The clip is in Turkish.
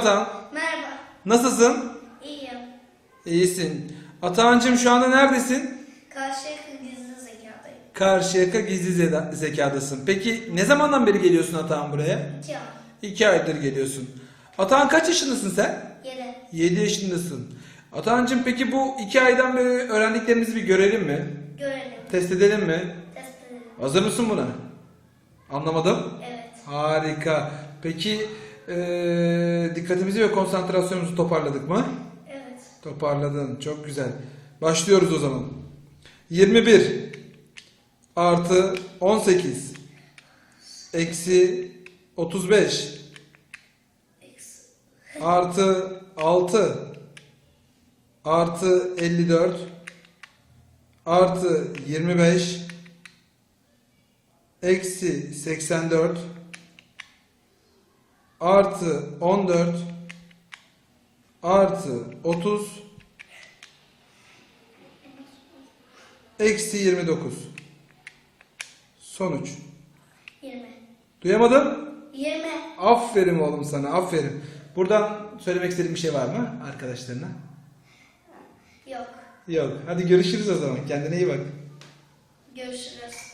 Atan. Merhaba. Nasılsın? İyiyim. İyisin. Atancığım şu anda neredesin? Karşıyaka gizli zekadayım. Karşıyaka gizli zekadasın. Peki ne zamandan beri geliyorsun Atahan buraya? İki an. İki aydır geliyorsun. Atahan kaç yaşındasın sen? Yedi. 7 yaşındasın. Atahan'cığım peki bu iki aydan beri öğrendiklerimizi bir görelim mi? Görelim. Test edelim mi? Test edelim. Hazır mısın buna? Anlamadım. Evet. Harika. Peki eee, dikkatimizi ve konsantrasyonumuzu toparladık mı? Evet. Toparladın. Çok güzel. Başlıyoruz o zaman. 21 artı 18 eksi 35 Eksi. artı 6 artı 54 artı 25 eksi 84 artı 14 artı 30 eksi 29 sonuç Yirmi. duyamadım Yirmi. aferin oğlum sana aferin buradan söylemek istediğin bir şey var mı arkadaşlarına Yok. Yok. Hadi görüşürüz o zaman. Kendine iyi bak. Görüşürüz.